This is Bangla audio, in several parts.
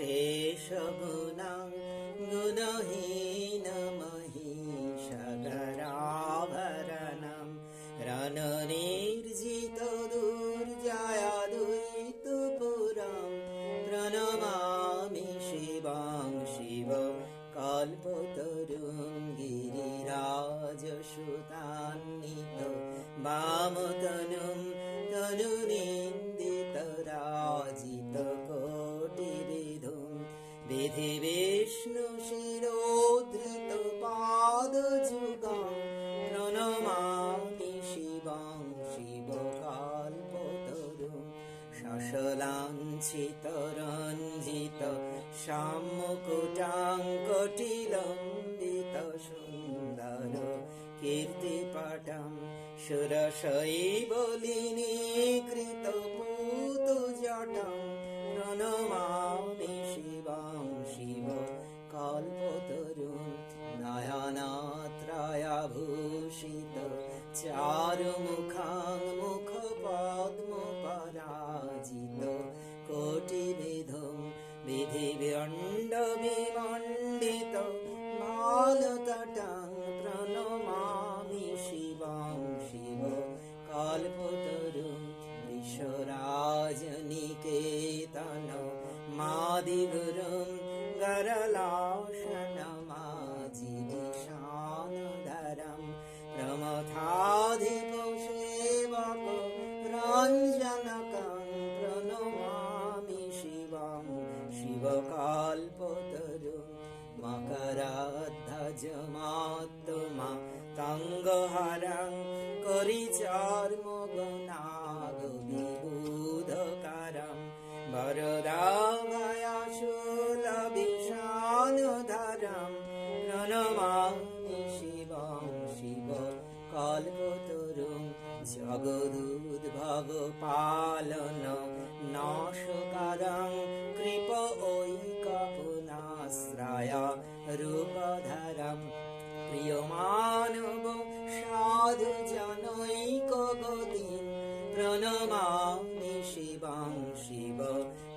শেষ গুণা গুণহীন মহিষগরাভরণম রণনির্জিত দুর্জয়া দ্বৈত প্রণমামি শিবং শিব কল্পতরুং গিরিরাজ সুতান্বিত বামতনু বিধি বিষ্ণু শিরোধৃত পাদ যুগা প্রণমাতি শিবং শিবকল্পতরু। শশলাঞ্ছিত রঞ্জিত শ্যামকুটাং কটিলম্বিত সুন্দর কীর্তিপটম সুরসৈবলিনী কৃত মুখাং মুখ পদ্ম পরাজিত কোটি বিধম বিধি বিণ্ড বিমণ্ডিত মলতটাং প্রণমামি শিবং শিব, কল্পতরু বিশ্বরাজনিকেতন মাদিগুরুম গরলাসনা অঙ্গহারাং করি চর্ম গণাগবিবোধকারং বরদাময়াশুলবিষানুধরং প্রণমামি শিবং শিব কল্পতরুং। জগদুদ্ভব পালন নাশকারং। কৃপ ঐকপুনাশ্রয় রূপধরম প্রিয়মা জনৈক গতিম প্রণমামি শিবং শিব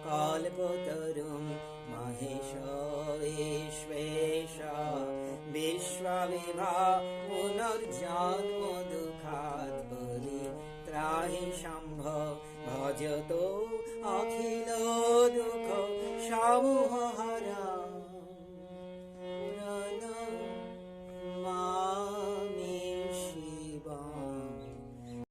কল্পতরুম মহেশ্বরেশ্বেষ বিশ্ববিভা পুনর্জন